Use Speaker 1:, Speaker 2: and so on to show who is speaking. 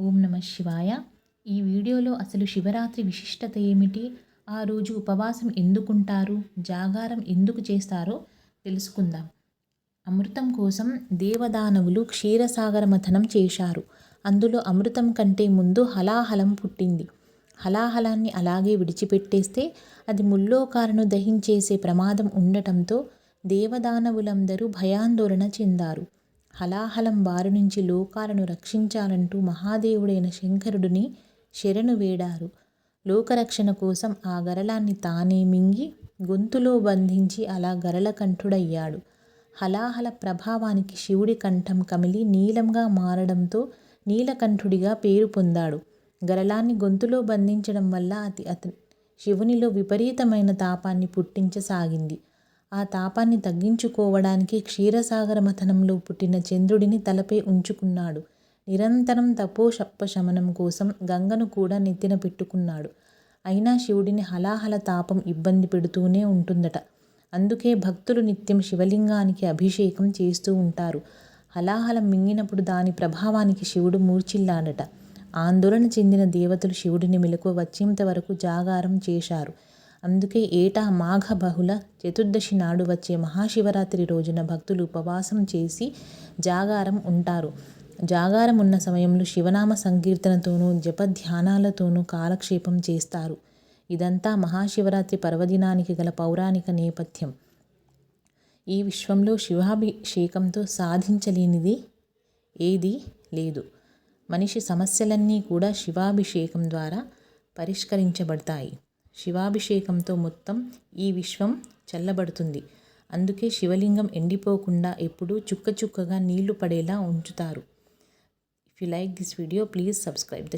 Speaker 1: ఓం నమ శివాయ. ఈ వీడియోలో అసలు శివరాత్రి విశిష్టత ఏమిటి? ఆ రోజు ఉపవాసం ఎందుకుంటారు? జాగారం ఎందుకు చేస్తారో తెలుసుకుందాం. అమృతం కోసం దేవదానవులు క్షీరసాగర మథనం చేశారు. అందులో అమృతం కంటే ముందు హలాహలం పుట్టింది. హలాహలాన్ని అలాగే విడిచిపెట్టేస్తే అది ముల్లోకాలను దహించేసే ప్రమాదం ఉండటంతో దేవదానవులందరూ భయాందోళన చెందారు. హలాహలం బారి నుంచి లోకాలను రక్షించాలంటూ మహాదేవుడైన శంకరుడిని శరణు వేడారు. లోకరక్షణ కోసం ఆ గరళాన్ని తానే మింగి గొంతులో బంధించి అలా గరళకంఠుడయ్యాడు. హలాహల ప్రభావానికి శివుడి కంఠం కమిలి నీలంగా మారడంతో నీలకంఠుడిగా పేరు పొందాడు. గరళాన్ని గొంతులో బంధించడం వల్ల అతి అతని శివునిలో విపరీతమైన తాపాన్ని పుట్టించసాగింది. ఆ తాపాన్ని తగ్గించుకోవడానికి క్షీరసాగర మథనంలో పుట్టిన చంద్రుడిని తలపై ఉంచుకున్నాడు. నిరంతరం తపోశమనం కోసం గంగను కూడా నెత్తిన పెట్టుకున్నాడు. అయినా శివుడిని హలాహల తాపం ఇబ్బంది పెడుతూనే ఉంటుందట. అందుకే భక్తులు నిత్యం శివలింగానికి అభిషేకం చేస్తూ ఉంటారు. హలాహలం మింగినప్పుడు దాని ప్రభావానికి శివుడు మూర్చిల్లాడట ఆందోళన చెందిన దేవతలు శివుడిని మెలకు వచ్చేంత వరకు జాగారం చేశారు. అందుకే ఏటా మాఘ బహుళ చతుర్దశి నాడు వచ్చే మహాశివరాత్రి రోజున భక్తులు ఉపవాసం చేసి జాగారం ఉంటారు. జాగారం ఉన్న సమయంలో శివనామ సంకీర్తనతోనూ జపధ్యానాలతోనూ కాలక్షేపం చేస్తారు. ఇదంతా మహాశివరాత్రి పర్వదినానికి గల పౌరాణిక నేపథ్యం. ఈ విశ్వంలో శివాభిషేకంతో సాధించలేనిది ఏదీ లేదు. మనిషి సమస్యలన్నీ కూడా శివాభిషేకం ద్వారా పరిష్కరించబడతాయి. శివాభిషేకంతో మొత్తం ఈ విశ్వం చల్లబడుతుంది. అందుకే శివలింగం ఎండిపోకుండా ఎప్పుడూ చుక్క చుక్కగా నీళ్ళు పడేలా ఉంచుతారు. If you like this video please subscribe the